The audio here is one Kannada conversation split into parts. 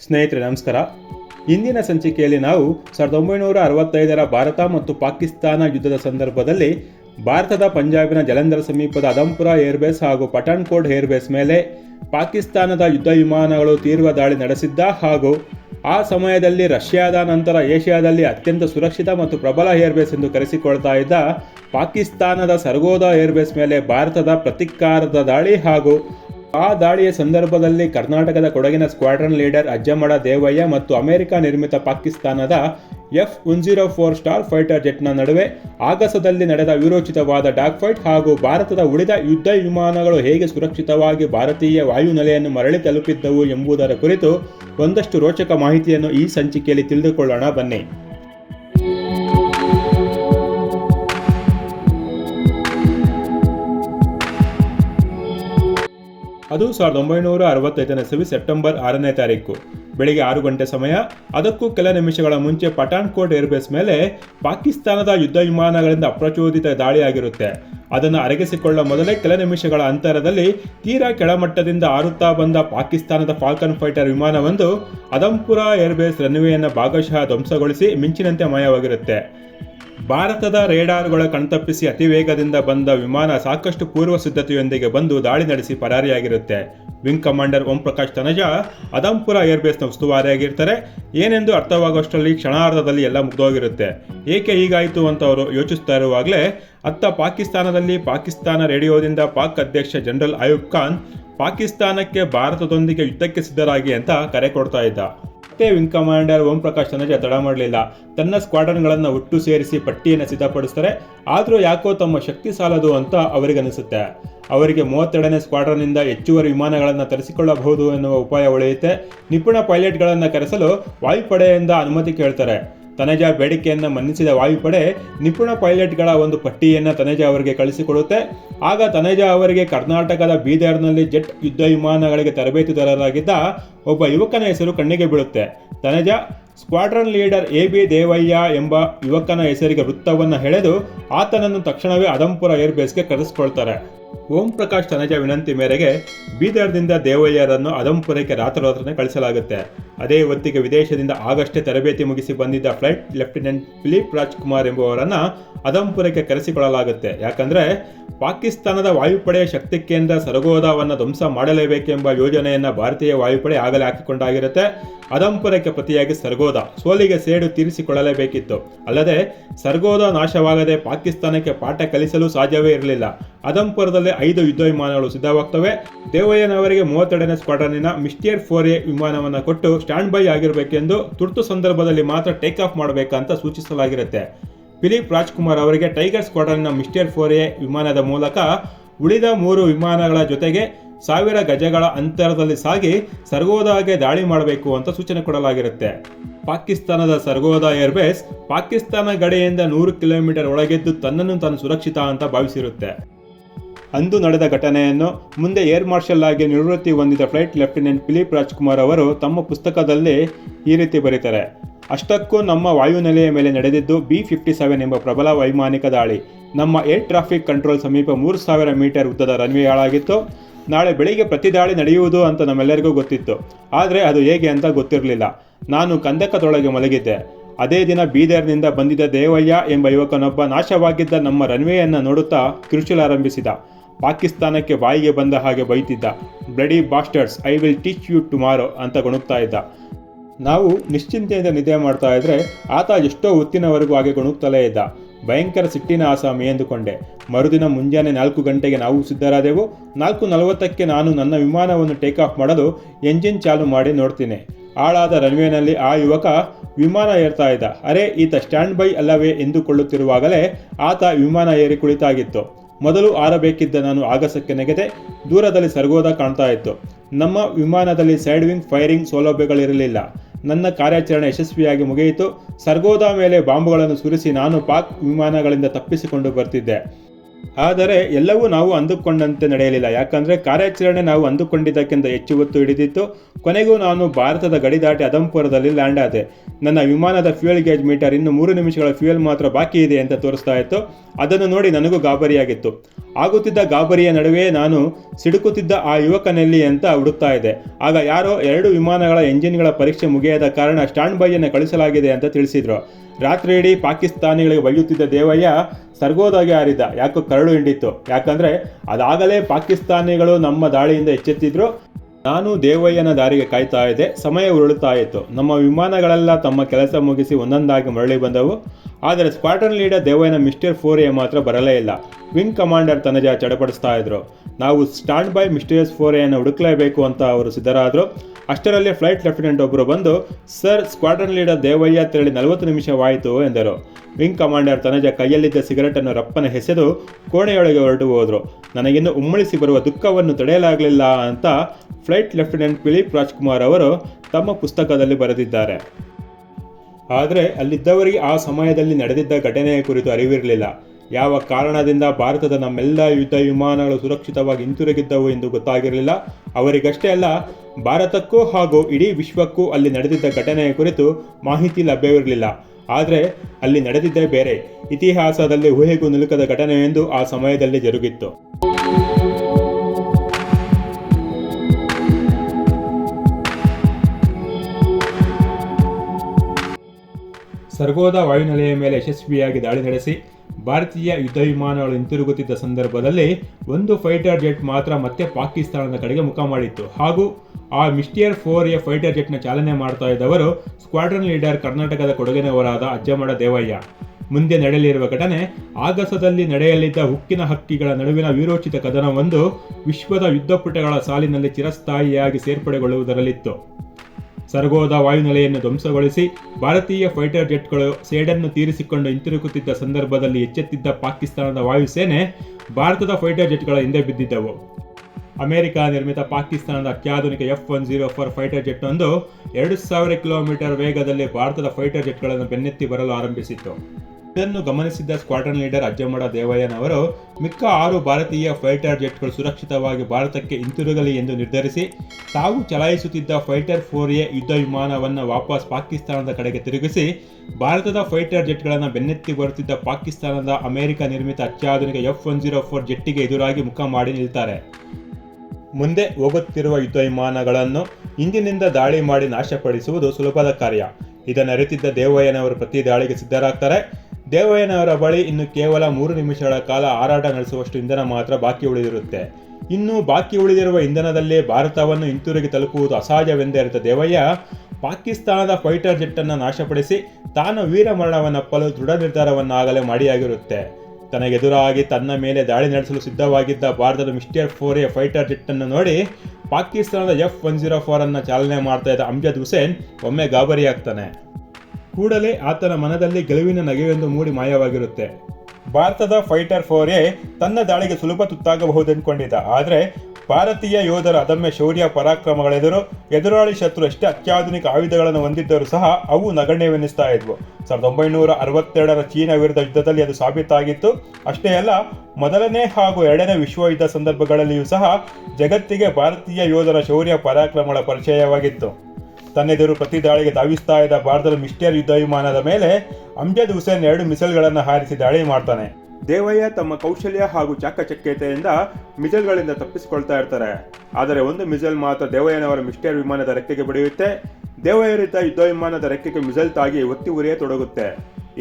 ಸ್ನೇಹಿತರೆ, ನಮಸ್ಕಾರ. ಇಂದಿನ ಸಂಚಿಕೆಯಲ್ಲಿ ನಾವು ಸಾವಿರದ ಒಂಬೈನೂರ ಅರವತ್ತೈದರ ಭಾರತ ಮತ್ತು ಪಾಕಿಸ್ತಾನ ಯುದ್ಧದ ಸಂದರ್ಭದಲ್ಲಿ ಭಾರತದ ಪಂಜಾಬಿನ ಜಲಂಧರ ಸಮೀಪದ ಅದಂಪುರ ಏರ್ಬೇಸ್ ಹಾಗೂ ಪಠಾಣ್ಕೋಟ್ ಏರ್ಬೇಸ್ ಮೇಲೆ ಪಾಕಿಸ್ತಾನದ ಯುದ್ಧ ವಿಮಾನಗಳು ತೀವ್ರ ದಾಳಿ ನಡೆಸಿದ್ದ ಹಾಗೂ ಆ ಸಮಯದಲ್ಲಿ ರಷ್ಯಾದ ನಂತರ ಏಷ್ಯಾದಲ್ಲಿ ಅತ್ಯಂತ ಸುರಕ್ಷಿತ ಮತ್ತು ಪ್ರಬಲ ಏರ್ಬೇಸ್ ಎಂದು ಕರೆಸಿಕೊಳ್ತಾ ಇದ್ದ ಪಾಕಿಸ್ತಾನದ ಸರ್ಗೋದಾ ಏರ್ಬೇಸ್ ಮೇಲೆ ಭಾರತದ ಪ್ರತಿಕಾರದ ದಾಳಿ ಹಾಗೂ ಆ ದಾಳಿಯ ಸಂದರ್ಭದಲ್ಲಿ ಕರ್ನಾಟಕದ ಕೊಡಗಿನ ಸ್ಕ್ವಾಡ್ರನ್ ಲೀಡರ್ ಅಜ್ಜಮಡ ದೇವಯ್ಯ ಮತ್ತು ಅಮೆರಿಕ ನಿರ್ಮಿತ ಪಾಕಿಸ್ತಾನದ F one zero four star fighter ಜೆಟ್ನ ನಡುವೆ ಆಗಸದಲ್ಲಿ ನಡೆದ ವಿರೋಚಿತವಾದ ಡಾಗ್ ಫೈಟ್ ಹಾಗೂ ಭಾರತದ ಉಳಿದ ಯುದ್ಧ ವಿಮಾನಗಳು ಹೇಗೆ ಸುರಕ್ಷಿತವಾಗಿ ಭಾರತೀಯ ವಾಯುನೆಲೆಯನ್ನು ಮರಳಿ ತಲುಪಿದ್ದವು ಎಂಬುದರ ಕುರಿತು ಒಂದಷ್ಟು ರೋಚಕ ಮಾಹಿತಿಯನ್ನು ಈ ಸಂಚಿಕೆಯಲ್ಲಿ ತಿಳಿದುಕೊಳ್ಳೋಣ ಬನ್ನಿ. ಅದು ಸಾವಿರದ ಒಂಬೈನೂರ ಅರವತ್ತೈದನೇ ಇಸವಿ ಸೆಪ್ಟೆಂಬರ್ ಆರನೇ ತಾರೀಕು. ಬೆಳಿಗ್ಗೆ ಆರು ಗಂಟೆ ಸಮಯ. ಅದಕ್ಕೂ ಕೆಲ ನಿಮಿಷಗಳ ಮುಂಚೆ ಪಠಾಣ್ಕೋಟ್ ಏರ್ಬೇಸ್ ಮೇಲೆ ಪಾಕಿಸ್ತಾನದ ಯುದ್ಧ ವಿಮಾನಗಳಿಂದ ಅಪ್ರಚೋದಿತ ದಾಳಿಯಾಗಿರುತ್ತೆ. ಅದನ್ನು ಅರಗಿಸಿಕೊಳ್ಳ ಮೊದಲೇ ಕೆಲ ನಿಮಿಷಗಳ ಅಂತರದಲ್ಲಿ ತೀರಾ ಕೆಳಮಟ್ಟದಿಂದ ಆರುತ್ತಾ ಬಂದ ಪಾಕಿಸ್ತಾನದ ಫಾಲ್ಕನ್ ಫೈಟರ್ ವಿಮಾನವೊಂದು ಅದಂಪುರ ಏರ್ಬೇಸ್ ರನ್ವೇಯನ್ನು ಭಾಗಶಃ ಧ್ವಂಸಗೊಳಿಸಿ ಮಿಂಚಿನಂತೆ ಮಾಯವಾಗಿರುತ್ತೆ. ಭಾರತದ ರೇಡಾರ್ಗಳ ಕಣ್ತಪ್ಪಿಸಿ ಅತಿ ವೇಗದಿಂದ ಬಂದ ವಿಮಾನ ಸಾಕಷ್ಟು ಪೂರ್ವ ಸಿದ್ಧತೆಯೊಂದಿಗೆ ಬಂದು ದಾಳಿ ನಡೆಸಿ ಪರಾರಿಯಾಗಿರುತ್ತೆ. ವಿಂಗ್ ಕಮಾಂಡರ್ ಓಂ ಪ್ರಕಾಶ್ ತನಜಾ ಅದಂಪುರ ಏರ್ಬೇಸ್ನ ಉಸ್ತುವಾರಿಯಾಗಿರ್ತಾರೆ. ಏನೆಂದು ಅರ್ಥವಾಗುವಷ್ಟರಲ್ಲಿ ಕ್ಷಣಾರ್ಧದಲ್ಲಿ ಎಲ್ಲ ಮುಗ್ದೋಗಿರುತ್ತೆ. ಏಕೆ ಹೀಗಾಯಿತು ಅಂತ ಅವರು ಯೋಚಿಸ್ತಾ ಇರುವಾಗಲೇ, ಅತ್ತ ಪಾಕಿಸ್ತಾನದಲ್ಲಿ ಪಾಕಿಸ್ತಾನ ರೇಡಿಯೋದಿಂದ ಪಾಕ್ ಅಧ್ಯಕ್ಷ ಜನರಲ್ ಅಯೂಬ್ ಖಾನ್, ಪಾಕಿಸ್ತಾನಕ್ಕೆ ಭಾರತದೊಂದಿಗೆ ಯುದ್ಧಕ್ಕೆ ಸಿದ್ಧರಾಗಿ ಅಂತ ಕರೆ ಕೊಡ್ತಾ ಇದ್ದ. ಮತ್ತೆ ವಿಂಗ್ ಕಮಾಂಡರ್ ಓಂ ಪ್ರಕಾಶ್ ತನಜ ತಡ ಮಾಡಲಿಲ್ಲ. ತನ್ನ ಸ್ಕ್ವಾಡನ್ಗಳನ್ನು ಒಟ್ಟು ಸೇರಿಸಿ ಪಟ್ಟಿಯನ್ನು ಸಿದ್ಧಪಡಿಸ್ತಾರೆ. ಆದರೂ ಯಾಕೋ ತಮ್ಮ ಶಕ್ತಿ ಸಾಲದು ಅಂತ ಅವರಿಗನಿಸುತ್ತೆ ಅವರಿಗೆ ಮೂವತ್ತೆರಡನೇ ಸ್ಕ್ವಾಡ್ರನ್ನಿಂದ ಹೆಚ್ಚುವರಿ ವಿಮಾನಗಳನ್ನು ತರಿಸಿಕೊಳ್ಳಬಹುದು ಎನ್ನುವ ಉಪಾಯ ಉಳಿಯುತ್ತೆ ನಿಪುಣ ಪೈಲಟ್ಗಳನ್ನು ಕರೆಸಲು ವಾಯುಪಡೆಯಿಂದ ಅನುಮತಿ ಕೇಳ್ತಾರೆ. ತನೇಜಾ ಬೇಡಿಕೆಯನ್ನು ಮನ್ನಿಸಿದ ವಾಯುಪಡೆ ನಿಪುಣ ಪೈಲಟ್ಗಳ ಒಂದು ಪಟ್ಟಿಯನ್ನು ತನೇಜಾ ಅವರಿಗೆ ಕಳಿಸಿಕೊಡುತ್ತೆ. ಆಗ ತನೇಜಾ ಅವರಿಗೆ ಕರ್ನಾಟಕದ ಬೀದರ್ನಲ್ಲಿ ಜೆಟ್ ಯುದ್ಧ ವಿಮಾನಗಳಿಗೆ ತರಬೇತುದಾರರಾಗಿದ್ದ ಒಬ್ಬ ಯುವಕನ ಹೆಸರು ಕಣ್ಣಿಗೆ ಬೀಳುತ್ತೆ. Taneja squadron leader A B Devaiah ಎಂಬ ಯುವಕನ ಹೆಸರಿಗೆ ವೃತ್ತವನ್ನು ಹೆಳೆದು ಆತನನ್ನು ತಕ್ಷಣವೇ ಅದಂಪುರ ಏರ್ಬೇಸ್ಗೆ ಕರೆಸಿಕೊಳ್ತಾರೆ. ಓಂ ಪ್ರಕಾಶ್ ತನಜ ವಿನಂತಿ ಮೇರೆಗೆ ಬೀದರ್ದಿಂದ ದೇವಯ್ಯರನ್ನು ಅದಂಪುರಕ್ಕೆ ರಾತ್ರೋತ್ರನೆ ಕಳಿಸಲಾಗುತ್ತೆ. ಅದೇ ಹೊತ್ತಿಗೆ ವಿದೇಶದಿಂದ ಆಗಷ್ಟೇ ತರಬೇತಿ ಮುಗಿಸಿ ಬಂದಿದ್ದ ಫ್ಲೈಟ್ ಲೆಫ್ಟಿನೆಂಟ್ ಫಿಲಿಪ್ ರಾಜ್ಕುಮಾರ್ ಎಂಬುವರನ್ನು ಅದಂಪುರಕ್ಕೆ ಕರೆಸಿಕೊಳ್ಳಲಾಗುತ್ತೆ. ಯಾಕಂದರೆ ಪಾಕಿಸ್ತಾನದ ವಾಯುಪಡೆಯ ಶಕ್ತಿ ಕೇಂದ್ರ ಸರಗೋದಾವನ್ನು ಧ್ವಂಸ ಮಾಡಲೇಬೇಕೆಂಬ ಯೋಜನೆಯನ್ನು ಭಾರತೀಯ ವಾಯುಪಡೆ ಆಗಲೇ ಹಾಕಿಕೊಂಡಾಗಿರುತ್ತೆ. ಅದಂಪುರಕ್ಕೆ ಪ್ರತಿಯಾಗಿ ಸರ್ಗೋದ ಸೋಲಿಗೆ ಸೇಡು ತೀರಿಸಿಕೊಳ್ಳಲೇಬೇಕಿತ್ತು. ಅಲ್ಲದೆ ಸರ್ಗೋದ ನಾಶವಾಗದೆ ಪಾಕಿಸ್ತಾನಕ್ಕೆ ಪಾಠ ಕಲಿಸಲು ಸಾಧ್ಯವೇ ಇರಲಿಲ್ಲ. ಅದಂಪುರದಲ್ಲಿ ಐದು ಯುದ್ಧ ವಿಮಾನಗಳು ಸಿದ್ಧವಾಗ್ತವೆ. ದೇವಯ್ಯನವರಿಗೆ ಮೂವತ್ತೆರಡನೇ ಸ್ಕ್ವಾಡ್ರನ್ನಿನ ಮಿಸ್ಟಿಯರ್ ಫೋರ್ ಎ ವಿಮಾನವನ್ನು ಕೊಟ್ಟು ಸ್ಟ್ಯಾಂಡ್ ಬೈ ಆಗಿರಬೇಕೆಂದು ತುರ್ತು ಸಂದರ್ಭದಲ್ಲಿ ಮಾತ್ರ ಟೇಕ್ ಆಫ್ ಮಾಡಬೇಕಂತ ಸೂಚಿಸಲಾಗಿರುತ್ತೆ. ಫಿಲಿಪ್ ರಾಜ್ಕುಮಾರ್ ಅವರಿಗೆ ಟೈಗರ್ ಸ್ಕ್ವಾಡ್ರನ್ನ ಮಿಸ್ಟಿಯರ್ ಫೋರ್ ಎ ವಿಮಾನದ ಮೂಲಕ ಉಳಿದ ಮೂರು ವಿಮಾನಗಳ ಜೊತೆಗೆ ಸಾವಿರ ಗಜಗಳ ಅಂತರದಲ್ಲಿ ಸಾಗಿ ಸರ್ಗೋದಾಗೆ ದಾಳಿ ಮಾಡಬೇಕು ಅಂತ ಸೂಚನೆ ಕೊಡಲಾಗಿರುತ್ತೆ. ಪಾಕಿಸ್ತಾನದ ಸರ್ಗೋದ ಏರ್ಬೇಸ್ ಪಾಕಿಸ್ತಾನ ಗಡೆಯಿಂದ ನೂರು ಕಿಲೋಮೀಟರ್ ಒಳಗೆದ್ದು ತನ್ನನ್ನು ತಾನು ಸುರಕ್ಷಿತ ಅಂತ ಭಾವಿಸಿರುತ್ತೆ. ಅಂದು ನಡೆದ ಘಟನೆಯನ್ನು ಮುಂದೆ ಏರ್ ಮಾರ್ಷಲ್ ಆಗಿ ನಿವೃತ್ತಿ ಹೊಂದಿದ ಫ್ಲೈಟ್ ಲೆಫ್ಟಿನೆಂಟ್ ಫಿಲಿಪ್ ರಾಜ್ಕುಮಾರ್ ಅವರು ತಮ್ಮ ಪುಸ್ತಕದಲ್ಲಿ ಈ ರೀತಿ ಬರೀತಾರೆ. ಅಷ್ಟಕ್ಕೂ ನಮ್ಮ ವಾಯುನೆಲೆಯ ಮೇಲೆ ನಡೆದಿದ್ದು ಬಿ ಫಿಫ್ಟಿ ಸೆವೆನ್ ಎಂಬ ಪ್ರಬಲ ವೈಮಾನಿಕ ದಾಳಿ. ನಮ್ಮ ಏರ್ ಟ್ರಾಫಿಕ್ ಕಂಟ್ರೋಲ್ ಸಮೀಪ ಮೂರು ಸಾವಿರ ಮೀಟರ್ ಉದ್ದದ ರನ್ವೇ ಹಾಳಾಗಿತ್ತು ನಾಳೆ ಬೆಳಿಗ್ಗೆ ಪ್ರತಿ ದಾಳಿ ನಡೆಯುವುದು ಅಂತ ನಮ್ಮೆಲ್ಲರಿಗೂ ಗೊತ್ತಿತ್ತು. ಆದರೆ ಅದು ಹೇಗೆ ಅಂತ ಗೊತ್ತಿರಲಿಲ್ಲ. ನಾನು ಕಂದಕದೊಳಗೆ ಮಲಗಿದ್ದೆ. ಅದೇ ದಿನ ಬೀದರ್ನಿಂದ ಬಂದಿದ್ದ ದೇವಯ್ಯ ಎಂಬ ಯುವಕನೊಬ್ಬ ನಾಶವಾಗಿದ್ದ ನಮ್ಮ ರನ್ವೇಯನ್ನು ನೋಡುತ್ತಾ ಕಿರುಚಲಾರಂಭಿಸಿದ ಪಾಕಿಸ್ತಾನಕ್ಕೆ ಬಾಯಿಗೆ ಬಂದ ಹಾಗೆ ಬೈತಿದ್ದ. Bloody bastards I will teach you tomorrow ಅಂತ ಗುಣುಗ್ತಾ ಇದ್ದ. ನಾವು ನಿಶ್ಚಿಂತೆಯಿಂದ ನಿದ್ದೆ ಮಾಡ್ತಾ ಇದ್ರೆ ಆತ ಎಷ್ಟೋ ಹೊತ್ತಿನವರೆಗೂ ಹಾಗೆ ಗುಣುಗ್ತಲೇ ಇದ್ದ. ಭಯಂಕರ ಸಿಟ್ಟಿನ ಆಸಾಮಿ ಎಂದುಕೊಂಡೆ. ಮರುದಿನ ಮುಂಜಾನೆ ನಾಲ್ಕು ಗಂಟೆಗೆ ನಾವು ಸಿದ್ಧರಾದೆವು. ನಾಲ್ಕು ನಲವತ್ತಕ್ಕೆ ನಾನು ನನ್ನ ವಿಮಾನವನ್ನು ಟೇಕ್ ಆಫ್ ಮಾಡಲು ಎಂಜಿನ್ ಚಾಲು ಮಾಡಿ ನೋಡ್ತೀನಿ. ಆಳಾದ ರನ್ವೇನಲ್ಲಿ ಆ ಯುವಕ ವಿಮಾನ ಏರ್ತಾ ಇದ್ದ. ಅರೆ, ಈತ ಸ್ಟ್ಯಾಂಡ್ ಬೈ ಅಲ್ಲವೇ ಎಂದುಕೊಳ್ಳುತ್ತಿರುವಾಗಲೇ ಆತ ವಿಮಾನ ಏರಿ ಕುಳಿತಾಗಿತ್ತು. ಮೊದಲು ಆರಬೇಕಿದ್ದ ನಾನು ಆಗಸಕ್ಕೆ ನೆಗೆದೆ, ದೂರದಲ್ಲಿ ಸರ್ಗೋದ ಕಾಣ್ತಾ ಇತ್ತು. ನಮ್ಮ ವಿಮಾನದಲ್ಲಿ ಸೈಡ್ ವಿಂಗ್ ಫೈರಿಂಗ್ ಸೌಲಭ್ಯಗಳಿರಲಿಲ್ಲ. ನನ್ನ ಕಾರ್ಯಾಚರಣೆ ಯಶಸ್ವಿಯಾಗಿ ಮುಗಿಯಿತು. ಸರ್ಗೋದ ಮೇಲೆ ಬಾಂಬುಗಳನ್ನು ಸುರಿಸಿ ನಾನು ಪಾಕ್ ವಿಮಾನಗಳಿಂದ ತಪ್ಪಿಸಿಕೊಂಡು ಬರ್ತಿದ್ದೆ. ಆದರೆ ಎಲ್ಲವೂ ನಾವು ಅಂದುಕೊಂಡಂತೆ ನಡೆಯಲಿಲ್ಲ. ಯಾಕಂದರೆ ಕಾರ್ಯಾಚರಣೆ ನಾವು ಅಂದುಕೊಂಡಿದ್ದಕ್ಕಿಂತ ಹೆಚ್ಚು ಹೊತ್ತು ಹಿಡಿದಿತ್ತು. ಕೊನೆಗೂ ನಾನು ಭಾರತದ ಗಡಿ ದಾಟಿ ಅದಂಪುರದಲ್ಲಿ ಲ್ಯಾಂಡ್ ಆದೆ. ನನ್ನ ವಿಮಾನದ ಫ್ಯೂಯಲ್ ಗೇಜ್ ಮೀಟರ್ ಇನ್ನು ಮೂರು ನಿಮಿಷಗಳ ಫ್ಯೂಯಲ್ ಮಾತ್ರ ಬಾಕಿ ಇದೆ ಅಂತ ತೋರಿಸ್ತಾ ಇತ್ತು. ಅದನ್ನು ನೋಡಿ ನನಗೂ ಗಾಬರಿಯಾಗಿತ್ತು. ಆಗುತ್ತಿದ್ದ ಗಾಬರಿಯ ನಡುವೆ ನಾನು ಸಿಡುಕುತ್ತಿದ್ದ ಆ ಯುವಕನಲ್ಲಿ ಅಂತ ಹುಡುಕ್ತಾ ಇದೆ ಆಗ ಯಾರೋ ಎರಡು ವಿಮಾನಗಳ ಎಂಜಿನ್ಗಳ ಪರೀಕ್ಷೆ ಮುಗಿಯದ ಕಾರಣ ಸ್ಟ್ಯಾಂಡ್ ಬೈಯನ್ನು ಕಳಿಸಲಾಗಿದೆ ಅಂತ ತಿಳಿಸಿದ್ರು. ರಾತ್ರಿ ಇಡೀ ಪಾಕಿಸ್ತಾನಿಗಳಿಗೆ ಒಯ್ಯುತ್ತಿದ್ದ ದೇವಯ್ಯ ಸರ್ಗೋದಾಗಿ ಆರಿದ್ದ ಯಾಕೋ ಕರಳು ಹಿಂಡಿತ್ತು. ಯಾಕಂದ್ರೆ ಅದಾಗಲೇ ಪಾಕಿಸ್ತಾನಿಗಳು ನಮ್ಮ ದಾಳಿಯಿಂದ ಎಚ್ಚೆತ್ತಿದ್ರು. ನಾನು ದೇವಯ್ಯನ ದಾರಿಗೆ ಕಾಯ್ತಾ ಇದ್ದೆ. ಸಮಯ ಉರುಳುತ್ತಾ ಇತ್ತು. ನಮ್ಮ ವಿಮಾನಗಳೆಲ್ಲ ತಮ್ಮ ಕೆಲಸ ಮುಗಿಸಿ ಒಂದೊಂದಾಗಿ ಮರಳಿ ಬಂದವು. ಆದರೆ ಸ್ಕ್ವಾಡ್ರನ್ ಲೀಡರ್ ದೇವಯ್ಯನ ಮಿಸ್ಟರ್ ಫೋರಿಯ ಮಾತ್ರ ಬರಲೇ ಇಲ್ಲ. ವಿಂಗ್ ಕಮಾಂಡರ್ ತನಜ ಚಡಪಡಿಸ್ತಾ ಇದ್ರು. ನಾವು ಸ್ಟ್ಯಾಂಡ್ ಬೈ ಮಿಸ್ಟೀರಿಯಸ್ ಫೋರೆಯನ್ನು ಹುಡುಕಲೇಬೇಕು ಅಂತ ಅವರು ಸಿದ್ಧರಾದರು. ಅಷ್ಟರಲ್ಲಿ ಫ್ಲೈಟ್ ಲೆಫ್ಟಿನೆಂಟ್ ಒಬ್ಬರು ಬಂದು, ಸರ್, ಸ್ಕ್ವಾಡ್ರನ್ ಲೀಡರ್ ದೇವಯ್ಯ ತೆರಳಿ ನಲವತ್ತು ನಿಮಿಷವಾಯಿತು ಎಂದರು. ವಿಂಗ್ ಕಮಾಂಡರ್ ತನಜ ಕೈಯಲ್ಲಿದ್ದ ಸಿಗರೆಟನ್ನು ರಪ್ಪನ ಹೆಸೆದು ಕೋಣೆಯೊಳಗೆ ಹೊರಟು ಹೋದರು. ನನಗಿನ್ನು ಉಮ್ಮಳಿಸಿ ಬರುವ ದುಃಖವನ್ನು ತಡೆಯಲಾಗಲಿಲ್ಲ ಅಂತ ಫ್ಲೈಟ್ ಲೆಫ್ಟಿನೆಂಟ್ ಪಿಲೀಪ್ ರಾಜ್ಕುಮಾರ್ ಅವರು ತಮ್ಮ ಪುಸ್ತಕದಲ್ಲಿ ಬರೆದಿದ್ದಾರೆ. ಆದರೆ ಅಲ್ಲಿದ್ದವರಿಗೆ ಆ ಸಮಯದಲ್ಲಿ ನಡೆದಿದ್ದ ಘಟನೆಯ ಕುರಿತು ಅರಿವಿರಲಿಲ್ಲ. ಯಾವ ಕಾರಣದಿಂದ ಭಾರತದ ನಮ್ಮೆಲ್ಲ ಯುದ್ಧ ವಿಮಾನಗಳು ಸುರಕ್ಷಿತವಾಗಿ ಹಿಂತಿರುಗಿದ್ದವು ಎಂದು ಗೊತ್ತಾಗಿರಲಿಲ್ಲ, ಅವರಿಗಷ್ಟೇ ಅಲ್ಲ, ಭಾರತಕ್ಕೂ ಹಾಗೂ ಇಡೀ ವಿಶ್ವಕ್ಕೂ ಅಲ್ಲಿ ನಡೆದಿದ್ದ ಘಟನೆಯ ಕುರಿತು ಮಾಹಿತಿ ಲಭ್ಯವಿರಲಿಲ್ಲ. ಆದರೆ, ಅಲ್ಲಿ ನಡೆದಿದ್ದೇ ಬೇರೆ. ಇತಿಹಾಸದಲ್ಲಿ ಊಹೆಗೂ ನಿಲುಕದ ಎಂದು ಆ ಸಮಯದಲ್ಲಿ ಜರುಗಿತ್ತು. ಸರ್ಗೋದ ವಾಯುನೆಲೆಯ ಮೇಲೆ ಯಶಸ್ವಿಯಾಗಿ ದಾಳಿ ನಡೆಸಿ ಭಾರತೀಯ ಯುದ್ಧ ವಿಮಾನಗಳು ಹಿಂತಿರುಗುತ್ತಿದ್ದ ಸಂದರ್ಭದಲ್ಲಿ ಒಂದು ಫೈಟರ್ ಜೆಟ್ ಮಾತ್ರ ಮತ್ತೆ ಪಾಕಿಸ್ತಾನದ ಕಡೆಗೆ ಮುಖ ಮಾಡಿತ್ತು. ಹಾಗೂ ಆ ಮಿಸ್ಟಿಯರ್ ಫೋರ್ ಎ ಫೈಟರ್ ಜೆಟ್ನ ಚಾಲನೆ ಮಾಡ್ತಾ ಇದ್ದವರು ಸ್ಕ್ವಾಡ್ರನ್ ಲೀಡರ್ ಕರ್ನಾಟಕದ ಕೊಡುಗೆನವರಾದ ಅಜ್ಜಮಡ ದೇವಯ್ಯ. ಮುಂದೆ ನಡೆಯಲಿರುವ ಘಟನೆ ಆಗಸದಲ್ಲಿ ನಡೆಯಲಿದ್ದ ಹುಕ್ಕಿನ ಹಕ್ಕಿಗಳ ನಡುವಿನ ವಿರೋಚಿತ ಕದನವೊಂದು ವಿಶ್ವದ ಯುದ್ಧಪುಟಗಳ ಸಾಲಿನಲ್ಲಿ ಚಿರಸ್ಥಾಯಿಯಾಗಿ ಸೇರ್ಪಡೆಗೊಳ್ಳುವುದರಲ್ಲಿತ್ತು. ಸರ್ಗೋದ ವಾಯುನೆಲೆಯನ್ನು ಧ್ವಂಸಗೊಳಿಸಿ ಭಾರತೀಯ ಫೈಟರ್ ಜೆಟ್ಗಳು ಸೇಡನ್ನು ತೀರಿಸಿಕೊಂಡು ಹಿಂತಿರುಗುತ್ತಿದ್ದ ಸಂದರ್ಭದಲ್ಲಿ ಎಚ್ಚೆತ್ತಿದ್ದ ಪಾಕಿಸ್ತಾನದ ವಾಯುಸೇನೆ ಭಾರತದ ಫೈಟರ್ ಜೆಟ್ಗಳ ಹಿಂದೆ ಬಿದ್ದಿದ್ದವು. ಅಮೆರಿಕ ನಿರ್ಮಿತ ಪಾಕಿಸ್ತಾನದ ಅತ್ಯಾಧುನಿಕ F one zero four fighter jet ಒಂದು ಎರಡು ಸಾವಿರ ಕಿಲೋಮೀಟರ್ ವೇಗದಲ್ಲಿ ಭಾರತದ ಫೈಟರ್ ಜೆಟ್ಗಳನ್ನು ಬೆನ್ನೆತ್ತಿ ಬರಲು ಆರಂಭಿಸಿತ್ತು. ಇದನ್ನು ಗಮನಿಸಿದ್ದ ಸ್ಕ್ವಾಡ್ರನ್ ಲೀಡರ್ ಅಜ್ಜಮಡ ದೇವಯ್ಯನವರು, ಮಿಕ್ಕ ಆರು ಭಾರತೀಯ ಫೈಟರ್ ಜೆಟ್ಗಳು ಸುರಕ್ಷಿತವಾಗಿ ಭಾರತಕ್ಕೆ ಹಿಂತಿರುಗಲಿ ಎಂದು ನಿರ್ಧರಿಸಿ, ತಾವು ಚಲಾಯಿಸುತ್ತಿದ್ದ ಫೈಟರ್ ಫೋರ್ ಯುದ್ಧ ವಿಮಾನವನ್ನು ವಾಪಸ್ ಪಾಕಿಸ್ತಾನದ ಕಡೆಗೆ ತಿರುಗಿಸಿ, ಭಾರತದ ಫೈಟರ್ ಜೆಟ್ಗಳನ್ನು ಬೆನ್ನೆತ್ತಿ ಬರುತ್ತಿದ್ದ ಪಾಕಿಸ್ತಾನದ ಅಮೆರಿಕ ನಿರ್ಮಿತ ಅತ್ಯಾಧುನಿಕ ಎಫ್ ಒನ್ ಜೀರೋ ಫೋರ್ ಜೆಟ್ಟಿಗೆ ಎದುರಾಗಿ ಮುಖ ಮಾಡಿ ನಿಲ್ತಾರೆ. ಮುಂದೆ ಹೋಗುತ್ತಿರುವ ಯುದ್ಧ ವಿಮಾನಗಳನ್ನು ಇಂದಿನಿಂದ ದಾಳಿ ಮಾಡಿ ನಾಶಪಡಿಸುವುದು ಸುಲಭದ ಕಾರ್ಯ. ಇದನ್ನು ಅರಿತಿದ್ದ ದೇವಯ್ಯನವರು ಪ್ರತಿ ದಾಳಿಗೆ ಸಿದ್ಧರಾಗ್ತಾರೆ. ದೇವಯ್ಯನವರ ಬಳಿ ಇನ್ನು ಕೇವಲ ಮೂರು ನಿಮಿಷಗಳ ಕಾಲ ಹಾರಾಟ ನಡೆಸುವಷ್ಟು ಇಂಧನ ಮಾತ್ರ ಬಾಕಿ ಉಳಿದಿರುತ್ತೆ. ಇನ್ನು ಬಾಕಿ ಉಳಿದಿರುವ ಇಂಧನದಲ್ಲೇ ಭಾರತವನ್ನು ಹಿಂತಿರುಗಿ ತಲುಪುವುದು ಅಸಹಜವೆಂದೇ ಇರುತ್ತೆ ದೇವಯ್ಯ, ಪಾಕಿಸ್ತಾನದ ಫೈಟರ್ ಜೆಟ್ಟನ್ನು ನಾಶಪಡಿಸಿ ತಾನು ವೀರಮರಣವನ್ನಪ್ಪಲು ದೃಢ ನಿರ್ಧಾರವನ್ನಾಗಲೇ ಮಾಡಿಯಾಗಿರುತ್ತೆ. ತನಗೆದುರಾಗಿ ತನ್ನ ಮೇಲೆ ದಾಳಿ ನಡೆಸಲು ಸಿದ್ಧವಾಗಿದ್ದ ಭಾರತದ Mystere four A fighter jet ಅನ್ನು ನೋಡಿ ಪಾಕಿಸ್ತಾನದ ಎಫ್ ಒನ್ ಜೀರೋ ಫೋರ್ ಅನ್ನು ಚಾಲನೆ ಮಾಡ್ತಾ ಇದ್ದ ಅಮ್ಜದ್ ಹುಸೇನ್ ಒಮ್ಮೆ ಗಾಬರಿಯಾಗ್ತಾನೆ. ಕೂಡಲೇ ಆತನ ಮನದಲ್ಲಿ ಗೆಲುವಿನ ನಗೆಯೊಂದು ಮೂಡಿ ಮಾಯವಾಗಿರುತ್ತೆ. ಭಾರತದ ಫೈಟರ್ ಫೋರ್ ಎ ತನ್ನ ದಾಳಿಗೆ ಸುಲಭ ತುತ್ತಾಗಬಹುದೆಂದುಕೊಂಡಿದ್ದ. ಆದರೆ ಭಾರತೀಯ ಯೋಧರ ಅದಮ್ಯ ಶೌರ್ಯ, ಪರಾಕ್ರಮಗಳೆದುರು, ಎದುರಾಳಿ ಶತ್ರು ಎಷ್ಟೇ ಅತ್ಯಾಧುನಿಕ ಆಯುಧಗಳನ್ನು ಹೊಂದಿದ್ದರೂ ಸಹ ಅವು ನಗಣ್ಯವೆನಿಸ್ತಾ ಇದ್ವು. ಸಾವಿರದ ಒಂಬೈನೂರ ಅರವತ್ತೆರಡರ ಚೀನಾ ವಿರುದ್ಧ ಯುದ್ಧದಲ್ಲಿ ಅದು ಸಾಬೀತಾಗಿತ್ತು. ಅಷ್ಟೇ ಅಲ್ಲ, ಮೊದಲನೇ ಹಾಗೂ ಎರಡನೇ ವಿಶ್ವ ಯುದ್ಧ ಸಂದರ್ಭಗಳಲ್ಲಿಯೂ ಸಹ ಜಗತ್ತಿಗೆ ಭಾರತೀಯ ಯೋಧರ ಶೌರ್ಯ, ಪರಾಕ್ರಮಗಳ ಪರಿಚಯವಾಗಿತ್ತು. ತನ್ನೆದುರು ಪ್ರತಿ ದಾಳಿಗೆ ಧಾವಿಸ್ತಾ ಇದ್ದ ಭಾರತದ ಮಿಸ್ಟೇರ್ ಯುದ್ಧ ವಿಮಾನದ ಮೇಲೆ ಅಮ್ಜದ್ ಹುಸೇನ್ ಎರಡು ಮಿಸೈಲ್ಗಳನ್ನು ಹಾರಿಸಿ ದಾಳಿ ಮಾಡ್ತಾನೆ. ದೇವಯ್ಯ ತಮ್ಮ ಕೌಶಲ್ಯ ಹಾಗೂ ಚಾಕಚಕ್ಯತೆಯಿಂದ ಮಿಸೈಲ್ಗಳಿಂದ ತಪ್ಪಿಸಿಕೊಳ್ತಾ ಇರ್ತಾರೆ. ಆದರೆ ಒಂದು ಮಿಸೈಲ್ ಮಾತ್ರ ದೇವಯ್ಯನವರ ಮಿಸ್ಟೇರ್ ವಿಮಾನದ ರೆಕ್ಕೆಗೆ ಬಡಿಯುತ್ತೆ. ದೇವಯ್ಯರಿದ್ದ ಯುದ್ಧ ವಿಮಾನದ ರೆಕ್ಕೆಗೆ ಮಿಸೈಲ್ ತಾಗಿ ಒತ್ತಿ ಉರಿಯೇ ತೊಡಗುತ್ತೆ.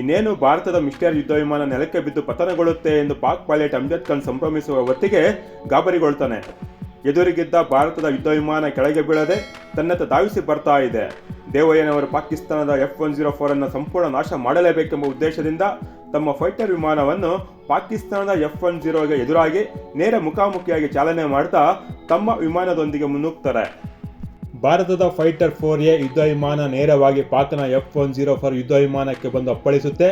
ಇನ್ನೇನು ಭಾರತದ ಮಿಸ್ಟರ್ ಯುದ್ಧ ವಿಮಾನ ನೆಲಕ್ಕೆ ಬಿದ್ದು ಪತನಗೊಳ್ಳುತ್ತೆ ಎಂದು ಪಾಕ್ ಪೈಲಟ್ ಅಮ್ಜದ್ ಖಾನ್ ಸಂಭ್ರಮಿಸುವ ಹೊತ್ತಿಗೆ ಗಾಬರಿಗೊಳ್ತಾನೆ. ಎದುರಿಗಿದ್ದ ಭಾರತದ ಯುದ್ಧ ವಿಮಾನ ಕೆಳಗೆ ಬೀಳದೆ ತನ್ನತ್ತ ಧಾವಿಸಿ ಬರ್ತಾ ಇದೆ. ದೇವಯ್ಯನವರು ಪಾಕಿಸ್ತಾನದ ಎಫ್ ಒನ್ ಜೀರೋ ಫೋರ್ ಅನ್ನು ಸಂಪೂರ್ಣ ನಾಶ ಮಾಡಲೇಬೇಕೆಂಬ ಉದ್ದೇಶದಿಂದ ತಮ್ಮ ಫೈಟರ್ ವಿಮಾನವನ್ನು ಪಾಕಿಸ್ತಾನದ ಎಫ್ ಒನ್ ಜೀರೋಗೆ ಎದುರಾಗಿ ನೇರ ಮುಖಾಮುಖಿಯಾಗಿ ಚಾಲನೆ ಮಾಡ್ತಾ ತಮ್ಮ ವಿಮಾನದೊಂದಿಗೆ ಮುನ್ನುಗ್ತಾರೆ. ಭಾರತದ ಫೈಟರ್ ಫೋರ್ ಎ ಯುದ್ಧ ವಿಮಾನ ನೇರವಾಗಿ ಪಾಕ್ನ ಎಫ್ ಒನ್ ಜೀರೋ ಫೋರ್ ಯುದ್ಧ ವಿಮಾನಕ್ಕೆ ಬಂದು ಅಪ್ಪಳಿಸುತ್ತೆ.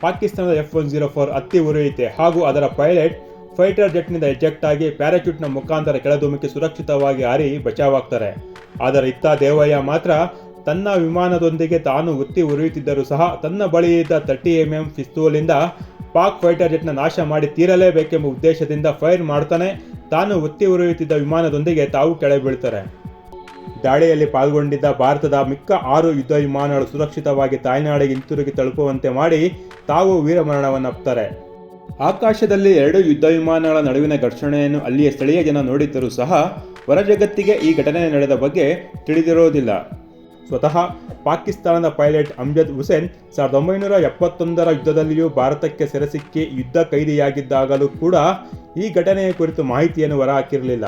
ಪಾಕಿಸ್ತಾನದ ಎಫ್ ಒನ್ ಜೀರೋ ಫೋರ್ ಹತ್ತಿ ಉರಿಯುತ್ತೆ ಹಾಗೂ ಅದರ ಪೈಲಟ್ ಫೈಟರ್ ಜೆಟ್ನಿಂದ ಎಜೆಕ್ಟ್ ಆಗಿ ಪ್ಯಾರಾಚೂಟ್ನ ಮುಖಾಂತರ ಕೆಳದುಮುಖಿ ಸುರಕ್ಷಿತವಾಗಿ ಹಾರಿ ಬಚಾವಾಗ್ತಾರೆ. ಆದರೆ ಇತ್ತ ದೇವಯ್ಯ ಮಾತ್ರ ತನ್ನ ವಿಮಾನದೊಂದಿಗೆ ತಾನು ಒತ್ತಿ ಉರಿಯುತ್ತಿದ್ದರೂ ಸಹ ತನ್ನ ಬಳಿ ಇದ್ದ ತರ್ಟಿ ಎಂ ಎಂ ಪಿಸ್ತೂಲಿಂದ ಪಾಕ್ ಫೈಟರ್ ಜೆಟ್ನ ನಾಶ ಮಾಡಿ ತೀರಲೇಬೇಕೆಂಬ ಉದ್ದೇಶದಿಂದ ಫೈರ್ ಮಾಡ್ತಾನೆ. ತಾನು ಒತ್ತಿ ಉರಿಯುತ್ತಿದ್ದ ವಿಮಾನದೊಂದಿಗೆ ತಾವು ಕೆಳಬೀಳ್ತಾರೆ. ದಾಳಿಯಲ್ಲಿ ಪಾಲ್ಗೊಂಡಿದ್ದ ಭಾರತದ ಮಿಕ್ಕ ಆರು ಯುದ್ಧ ವಿಮಾನಗಳು ಸುರಕ್ಷಿತವಾಗಿ ತಾಯ್ನಾಡಿಗೆ ಹಿಂತಿರುಗಿ ತಲುಪುವಂತೆ ಮಾಡಿ ತಾವು ವೀರಮರಣವನ್ನಪ್ತಾರೆ ಆಕಾಶದಲ್ಲಿ ಎರಡು ಯುದ್ಧ ವಿಮಾನಗಳ ನಡುವಿನ ಘರ್ಷಣೆಯನ್ನು ಅಲ್ಲಿಯ ಸ್ಥಳೀಯ ಜನ ನೋಡಿದ್ದರೂ ಸಹ ಹೊರಜಗತ್ತಿಗೆ ಈ ಘಟನೆ ನಡೆದ ಬಗ್ಗೆ ತಿಳಿದಿರೋದಿಲ್ಲ ಸ್ವತಃ ಪಾಕಿಸ್ತಾನದ ಪೈಲಟ್ ಅಮ್ಜದ್ ಹುಸೇನ್ ಸಾವಿರದ ಒಂಬೈನೂರ ಎಪ್ಪತ್ತೊಂದರ ಯುದ್ಧದಲ್ಲಿಯೂ ಭಾರತಕ್ಕೆ ಸೆರೆಸಿಕ್ಕಿ ಯುದ್ಧ ಕೈದಿಯಾಗಿದ್ದಾಗಲೂ ಕೂಡ ಈ ಘಟನೆಯ ಕುರಿತು ಮಾಹಿತಿಯನ್ನು ಹೊರಹಾಕಿರಲಿಲ್ಲ.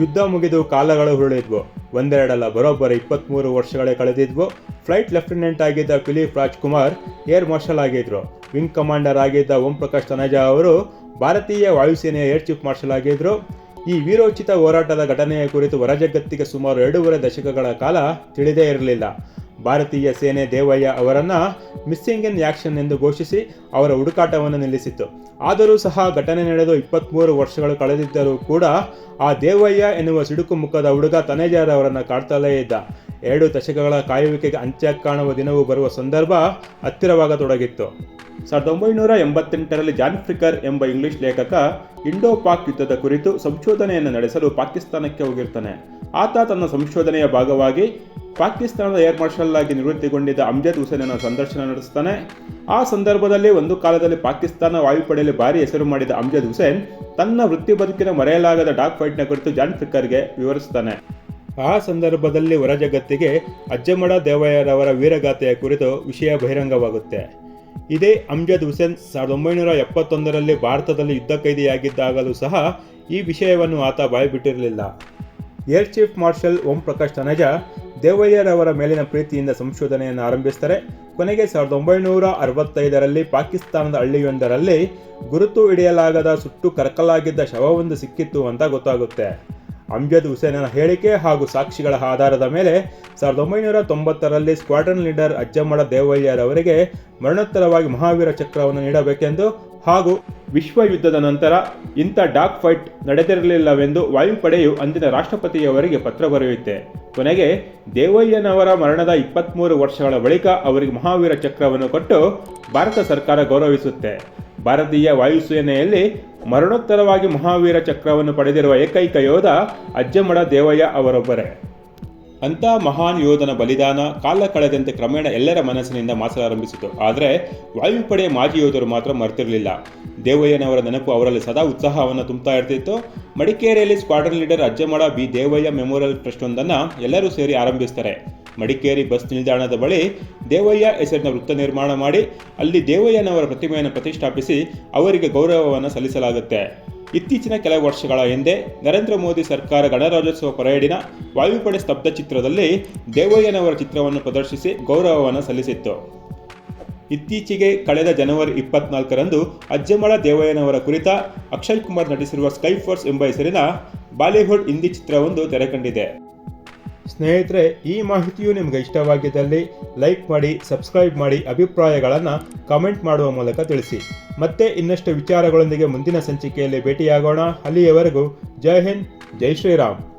ಯುದ್ಧ ಮುಗಿದು ಕಾಲಗಳು ಹುರುಳಿದ್ವು ಒಂದೆರಡಲ್ಲ, ಬರೋಬ್ಬರ ಇಪ್ಪತ್ತ್ಮೂರು ವರ್ಷಗಳೇ ಕಳೆದಿದ್ವು. ಫ್ಲೈಟ್ ಲೆಫ್ಟಿನೆಂಟ್ ಆಗಿದ್ದ ಫಿಲಿಪ್ ರಾಜ್ಕುಮಾರ್ ಏರ್ ಮಾರ್ಷಲ್ ಆಗಿದ್ದರು ವಿಂಗ್ ಕಮಾಂಡರ್ ಆಗಿದ್ದ ಓಂ ಪ್ರಕಾಶ್ ತನಜಾ ಅವರು ಭಾರತೀಯ ವಾಯುಸೇನೆಯ ಏರ್ ಚೀಫ್ ಮಾರ್ಷಲ್ ಆಗಿದ್ದರು ಈ ವೀರೋಚಿತ ಹೋರಾಟದ ಘಟನೆಯ ಕುರಿತು ಹೊರಜಗತ್ತಿಗೆ ಸುಮಾರು ಎರಡೂವರೆ ದಶಕಗಳ ಕಾಲ ತಿಳಿದೇ ಇರಲಿಲ್ಲ. ಭಾರತೀಯ ಸೇನೆ ದೇವಯ್ಯ ಅವರನ್ನು ಮಿಸ್ಸಿಂಗ್ ಇನ್ ಆಕ್ಷನ್ ಎಂದು ಘೋಷಿಸಿ ಅವರ ಹುಡುಕಾಟವನ್ನು ನಿಲ್ಲಿಸಿತ್ತು. ಆದರೂ ಸಹ ಘಟನೆ ನಡೆದು ಇಪ್ಪತ್ತ್ಮೂರು ವರ್ಷಗಳು ಕಳೆದಿದ್ದರೂ ಕೂಡ ಆ ದೇವಯ್ಯ ಎನ್ನುವ ಸಿಡುಕು ಮುಖದ ಹುಡುಗ ತನೇಜಾರ ಅವರನ್ನು ಕಾಡ್ತಲೇ ಇದ್ದ. ಎರಡು ದಶಕಗಳ ಕಾಯುವಿಕೆಗೆ ಅಂತ್ಯ ಕಾಣುವ ದಿನವೂ ಬರುವ ಸಂದರ್ಭ ಹತ್ತಿರವಾಗತೊಡಗಿತ್ತು. ಸಾವಿರದ ಒಂಬೈನೂರ ಎಂಬತ್ತೆಂಟರಲ್ಲಿ ಜಾನ್ ಫ್ರಿಕರ್ ಎಂಬ ಇಂಗ್ಲಿಷ್ ಲೇಖಕ ಇಂಡೋ ಪಾಕ್ ಯುದ್ಧದ ಕುರಿತು ಸಂಶೋಧನೆಯನ್ನು ನಡೆಸಲು ಪಾಕಿಸ್ತಾನಕ್ಕೆ ಹೋಗಿರ್ತಾನೆ. ಆತ ತನ್ನ ಸಂಶೋಧನೆಯ ಭಾಗವಾಗಿ ಪಾಕಿಸ್ತಾನದ ಏರ್ ಮಾರ್ಷಲ್ ಆಗಿ ನಿವೃತ್ತಿಗೊಂಡಿದ್ದ ಅಮ್ಜದ್ ಹುಸೇನನ್ನು ಸಂದರ್ಶನ ನಡೆಸ್ತಾನೆ. ಆ ಸಂದರ್ಭದಲ್ಲಿ ಒಂದು ಕಾಲದಲ್ಲಿ ಪಾಕಿಸ್ತಾನ ವಾಯುಪಡೆಯಲ್ಲಿ ಭಾರಿ ಹೆಸರು ಮಾಡಿದ ಅಮ್ಜದ್ ಹುಸೇನ್ ತನ್ನ ವೃತ್ತಿ ಬದುಕಿನ ಮರೆಯಲಾಗದ ಡಾಕ್ ಫೈಟ್ನ ಕುರಿತು ಜಾನ್ ಫ್ರಿಕರ್ಗೆ ವಿವರಿಸ್ತಾನೆ. ಆ ಸಂದರ್ಭದಲ್ಲಿ ಹೊರ ಜಗತ್ತಿಗೆ ಅಜ್ಜಮಡ ದೇವಯ್ಯರವರ ವೀರಗಾಥೆಯ ಕುರಿತು ವಿಷಯ ಬಹಿರಂಗವಾಗುತ್ತೆ. ಇದೇ ಅಮ್ಜದ್ ಹುಸೇನ್ ಸಾವಿರದ ಒಂಬೈನೂರ ಎಪ್ಪತ್ತೊಂದರಲ್ಲಿ ಭಾರತದಲ್ಲಿ ಯುದ್ಧ ಕೈದಿಯಾಗಿದ್ದಾಗಲೂ ಸಹ ಈ ವಿಷಯವನ್ನು ಆತ ಬಾಯ್ಬಿಟ್ಟಿರಲಿಲ್ಲ. Air chief marshal Om Prakash Taneja ದೇವಯ್ಯರವರ ಮೇಲಿನ ಪ್ರೀತಿಯಿಂದ ಸಂಶೋಧನೆಯನ್ನು ಆರಂಭಿಸ್ತಾರೆ ಕೊನೆಗೆ ಸಾವಿರದ ಒಂಬೈನೂರ ಅರವತ್ತೈದರಲ್ಲಿ ಪಾಕಿಸ್ತಾನದ ಹಳ್ಳಿಯೊಂದರಲ್ಲಿ ಗುರುತು ಹಿಡಿಯಲಾಗದ ಸುಟ್ಟು ಕರಕಲಾಗಿದ್ದ ಶವವೊಂದು ಸಿಕ್ಕಿತ್ತು ಅಂತ ಗೊತ್ತಾಗುತ್ತೆ. ಅಮ್ಜದ್ ಹುಸೇನನ ಹೇಳಿಕೆ ಹಾಗೂ ಸಾಕ್ಷಿಗಳ ಆಧಾರದ ಮೇಲೆ ಸಾವಿರದ ಒಂಬೈನೂರ ತೊಂಬತ್ತರಲ್ಲಿ ಸ್ಕ್ವಾಡ್ರನ್ ಲೀಡರ್ ಅಜ್ಜಮ್ಮಳ ದೇವಯ್ಯರವರಿಗೆ ಮರಣೋತ್ತರವಾಗಿ ಮಹಾವೀರ ಚಕ್ರವನ್ನು ನೀಡಬೇಕೆಂದು ಹಾಗೂ ವಿಶ್ವ ಯುದ್ಧದ ನಂತರ ಇಂಥ ಡಾಕ್ ಫೈಟ್ ನಡೆದಿರಲಿಲ್ಲವೆಂದು ವಾಯುಪಡೆಯು ಅಂದಿನ ರಾಷ್ಟ್ರಪತಿಯವರಿಗೆ ಪತ್ರ ಬರೆಯುತ್ತೆ. ಕೊನೆಗೆ ದೇವಯ್ಯನವರ ಮರಣದ ಇಪ್ಪತ್ತ್ಮೂರು ವರ್ಷಗಳ ಬಳಿಕ ಅವರಿಗೆ ಮಹಾವೀರ ಚಕ್ರವನ್ನು ಕೊಟ್ಟು ಭಾರತ ಸರ್ಕಾರ ಗೌರವಿಸುತ್ತೆ. ಭಾರತೀಯ ವಾಯುಸೇನೆಯಲ್ಲಿ ಮರಣೋತ್ತರವಾಗಿ ಮಹಾವೀರ ಚಕ್ರವನ್ನು ಪಡೆದಿರುವ ಏಕೈಕ ಯೋಧ ಅಜ್ಜಮಡ ದೇವಯ್ಯ ಅವರೊಬ್ಬರೇ. ಅಂಥ ಮಹಾನ್ ಯೋಧನ ಬಲಿದಾನ ಕಾಲ ಕಳೆದಂತೆ ಕ್ರಮೇಣ ಎಲ್ಲರ ಮನಸ್ಸಿನಿಂದ ಮಾಸಲಾರಂಭಿಸಿತು ಆದರೆ ವಾಯುಪಡೆಯ ಮಾಜಿ ಯೋಧರು ಮಾತ್ರ ಮರೆತಿರಲಿಲ್ಲ. ದೇವಯ್ಯನವರ ನೆನಪು ಅವರಲ್ಲಿ ಸದಾ ಉತ್ಸಾಹವನ್ನು ತುಂಬುತ್ತಾ ಇರ್ತಿತ್ತು. ಮಡಿಕೇರಿಯಲ್ಲಿ squadron leader Ajjamada B. Devaiah memorial trust ಒಂದನ್ನು ಎಲ್ಲರೂ ಸೇರಿ ಆರಂಭಿಸ್ತಾರೆ. ಮಡಿಕೇರಿ ಬಸ್ ನಿಲ್ದಾಣದ ಬಳಿ ದೇವಯ್ಯ ಹೆಸರಿನ ವೃತ್ತ ನಿರ್ಮಾಣ ಮಾಡಿ, ಅಲ್ಲಿ ದೇವಯ್ಯನವರ ಪ್ರತಿಮೆಯನ್ನು ಪ್ರತಿಷ್ಠಾಪಿಸಿ ಅವರಿಗೆ ಗೌರವವನ್ನು ಸಲ್ಲಿಸಲಾಗುತ್ತೆ. ಇತ್ತೀಚಿನ ಕೆಲವು ವರ್ಷಗಳ ಹಿಂದೆ ನರೇಂದ್ರ ಮೋದಿ ಸರ್ಕಾರ ಗಣರಾಜ್ಯೋತ್ಸವ ಪರೇಡಿನ ವಾಯುಪಡೆ ಸ್ತಬ್ಧ ಚಿತ್ರದಲ್ಲಿ ದೇವಯ್ಯನವರ ಚಿತ್ರವನ್ನು ಪ್ರದರ್ಶಿಸಿ ಗೌರವವನ್ನು ಸಲ್ಲಿಸಿತ್ತು. ಇತ್ತೀಚೆಗೆ ಕಳೆದ ಜನವರಿ ಇಪ್ಪತ್ನಾಲ್ಕರಂದು ಅಜ್ಜಮಳ ದೇವಯ್ಯನವರ ಕುರಿತ ಅಕ್ಷಯ್ ಕುಮಾರ್ ನಟಿಸಿರುವ ಸ್ಕೈ ಫೋರ್ಸ್ ಎಂಬ ಹೆಸರಿನ ಬಾಲಿವುಡ್ ಹಿಂದಿ ಚಿತ್ರವೊಂದು ತೆರೆಕಂಡಿದೆ. ಸ್ನೇಹಿತರೆ, ಈ ಮಾಹಿತಿಯು ನಿಮಗೆ ಇಷ್ಟವಾಗಿದ್ದಲ್ಲಿ ಲೈಕ್ ಮಾಡಿ, ಸಬ್ಸ್ಕ್ರೈಬ್ ಮಾಡಿ ಅಭಿಪ್ರಾಯಗಳನ್ನು ಕಮೆಂಟ್ ಮಾಡುವ ಮೂಲಕ ತಿಳಿಸಿ. ಮತ್ತೆ ಇನ್ನಷ್ಟು ವಿಚಾರಗಳೊಂದಿಗೆ ಮುಂದಿನ ಸಂಚಿಕೆಯಲ್ಲಿ ಭೇಟಿಯಾಗೋಣ. ಅಲ್ಲಿಯವರೆಗೂ ಜೈ ಹಿಂದ್, ಜೈ ಶ್ರೀರಾಮ್.